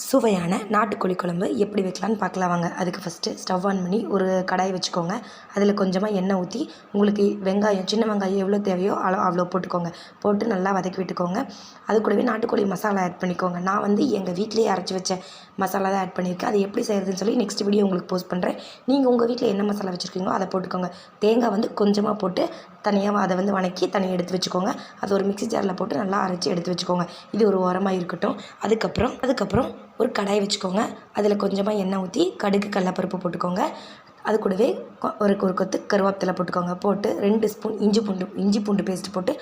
சுவையான நாட்டுக்கோழி குழம்பு எப்படி வைக்கலான்னு பார்க்கலாம் வாங்க. அதுக்கு ஃபஸ்ட்டு ஸ்டவ் ஆன் பண்ணி ஒரு கடாய் வச்சுக்கோங்க. அதில் கொஞ்சமாக எண்ணெய் ஊற்றி உங்களுக்கு வெங்காயம் சின்ன வெங்காயம் எவ்வளோ தேவையோ அவ்வளோ அவ்வளோ போட்டுக்கோங்க. போட்டு நல்லா வதக்கி விட்டுக்கோங்க. அது கூடவே நாட்டுக்கோழி மசாலா ஆட் பண்ணிக்கோங்க. நான் வந்து எங்கள் வீட்டிலேயே அரைச்சி வச்ச மசாலா தான் ஆட் பண்ணியிருக்கேன். அது எப்படி செய்கிறதுன்னு சொல்லி நெக்ஸ்ட் வீடியோ உங்களுக்கு போஸ்ட் பண்ணுறேன் நீங்கள் உங்கள் வீட்டில் என்ன மசாலா வச்சுருக்கீங்களோ அதை போட்டுக்கோங்க. தேங்காய் வந்து கொஞ்சமாக போட்டு தனியாக அதை வந்து வணக்கி தனியாக எடுத்து வச்சுக்கோங்க. அது ஒரு மிக்ஸி ஜாரில் போட்டு நல்லா அரைச்சி எடுத்து வச்சுக்கோங்க. இது ஒரு உரமாக இருக்கட்டும். அதுக்கப்புறம் அதுக்கப்புறம் ஒரு கடாய் வச்சுக்கோங்க. அதில் கொஞ்சமாக எண்ணெய் ஊற்றி கடுகு கடலப்பருப்பு போட்டுக்கோங்க. அது கூடவே ஒரு ஒரு கொத்து கருவேப்பிலை போட்டுக்கோங்க. போட்டு ரெண்டு ஸ்பூன் இஞ்சி பூண்டு இஞ்சி பூண்டு பேஸ்ட் போட்டு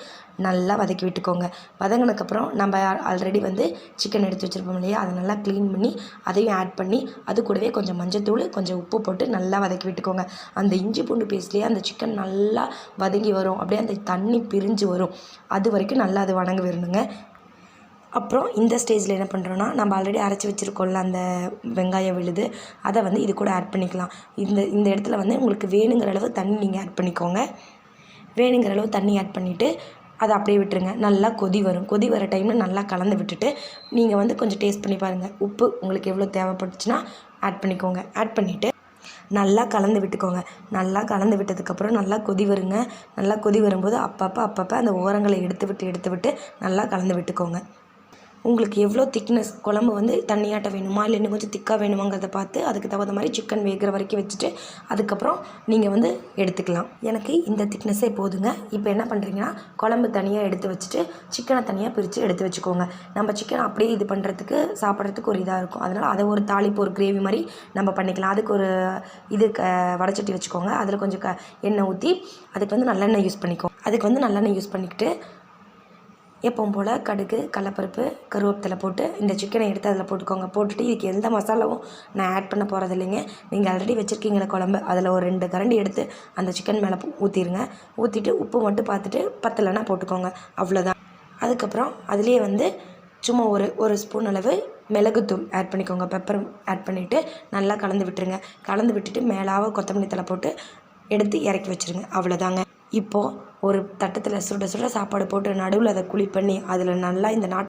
நல்லா வதக்கி விட்டுக்கோங்க. வதங்கினதுக்கப்புறம் நம்ம ஆல்ரெடி வந்து சிக்கன் எடுத்து வச்சுருப்போம் இல்லையா? அதை நல்லா க்ளீன் பண்ணி அதையும் ஆட் பண்ணி அது கூடவே கொஞ்சம் மஞ்சத்தூள் கொஞ்சம் உப்பு போட்டு நல்லா வதக்கி விட்டுக்கோங்க. அந்த இஞ்சி பூண்டு பேஸ்ட்லேயே அந்த சிக்கன் நல்லா வதங்கி வரும். அப்படியே அந்த தண்ணி பிரிஞ்சு வரும். அது வரைக்கும் நல்லா அது வணங்க வரணுங்க அப்புறம் இந்த ஸ்டேஜில் என்ன பண்ணுறோன்னா நம்ம ஆல்ரெடி அரைச்சி வச்சுருக்கோம்ல அந்த வெங்காயம் விழுது அதை வந்து இது கூட ஆட் பண்ணிக்கலாம். இந்த இந்த இடத்துல வந்து உங்களுக்கு வேணுங்கிற அளவு தண்ணி நீங்கள் ஆட் பண்ணிக்கோங்க. வேணுங்கிற அளவு தண்ணி ஆட் பண்ணிவிட்டு அதை அப்படியே விட்டுருங்க. நல்லா கொதி வரும். கொதி வர டைமில் நல்லா கலந்து விட்டுட்டு நீங்கள் வந்து கொஞ்சம் டேஸ்ட் பண்ணி பாருங்கள் உப்பு உங்களுக்கு எவ்வளோ தேவைப்பட்டுச்சுன்னா ஆட் பண்ணிக்கோங்க. ஆட் பண்ணிவிட்டு நல்லா கலந்து விட்டுக்கோங்க. நல்லா கலந்து விட்டதுக்கப்புறம் நல்லா கொதி வருங்க. நல்லா கொதி வரும்போது அப்பப்போ அப்பப்போ அந்த ஓரங்களை எடுத்து விட்டு எடுத்து விட்டு நல்லா கலந்து விட்டுக்கோங்க. உங்களுக்கு எவ்வளோ திக்னஸ் குழம்பு வந்து தண்ணியாட்ட வேணுமா? இல்லை இன்னும் கொஞ்சம் திக்காக வேணுமாங்கிறத பார்த்து அதுக்கு தகுந்த மாதிரி சிக்கன் வேகிற வரைக்கும் வச்சுட்டு அதுக்கப்புறம் நீங்கள் வந்து எடுத்துக்கலாம். எனக்கு இந்த திக்னஸே போதுங்க. இப்போ என்ன பண்ணுறீங்கன்னா குழம்பு தனியாக எடுத்து வச்சுட்டு சிக்கனை தனியாக பிரித்து எடுத்து வச்சுக்கோங்க. நம்ம சிக்கன் அப்படியே இது பண்ணுறதுக்கு சாப்பிட்றதுக்கு ஒரு இதாக இருக்கும். அதனால் அதை ஒரு தாளிப்பு ஒரு கிரேவி மாதிரி நம்ம பண்ணிக்கலாம். அதுக்கு ஒரு இது க வடச்சட்டி வச்சுக்கோங்க. அதில் கொஞ்சம் க எண்ணெய் ஊற்றி அதுக்கு வந்து நல்லெண்ணெய் யூஸ் பண்ணிக்கோ. அதுக்கு வந்து நல்லெண்ணெய் யூஸ் பண்ணிக்கிட்டு எப்பவும் போல் கடுகு கடலப்பருப்பு கருவேப்பிலை போட்டு இந்த சிக்கனை எடுத்து அதில் போட்டுக்கோங்க. போட்டுட்டு இதுக்கு எந்த மசாலாவும் நான் ஆட் பண்ண போகிறது இல்லைங்க. நீங்கள் ஆல்ரெடி வச்சுருக்கீங்களே குழம்பு. அதில் ஒரு ரெண்டு கரண்டி எடுத்து அந்த சிக்கன் மேலே ஊற்றிடுங்க ஊற்றிட்டு உப்பு மட்டும் பார்த்துட்டு பத்தலைன்னா போட்டுக்கோங்க. அவ்வளோதான் அதுக்கப்புறம் அதுலேயே வந்து சும்மா ஒரு ஒரு ஸ்பூன் அளவு மிளகுத்தூள் ஆட் பண்ணிக்கோங்க. பெப்பர் ஆட் பண்ணிவிட்டு நல்லா கலந்து விட்டுருங்க. கலந்து விட்டுட்டு மேலாக கொத்தமல்லி தலை போட்டு எடுத்து இறக்கி வச்சுருங்க. அவ்வளோதாங்க இப்போது ஒரு தட்டத்தில் சுட சுட சாப்பாடு போட்டு நடுவில் அதை குழி பண்ணி அதில் நல்லா இந்த நாட்டு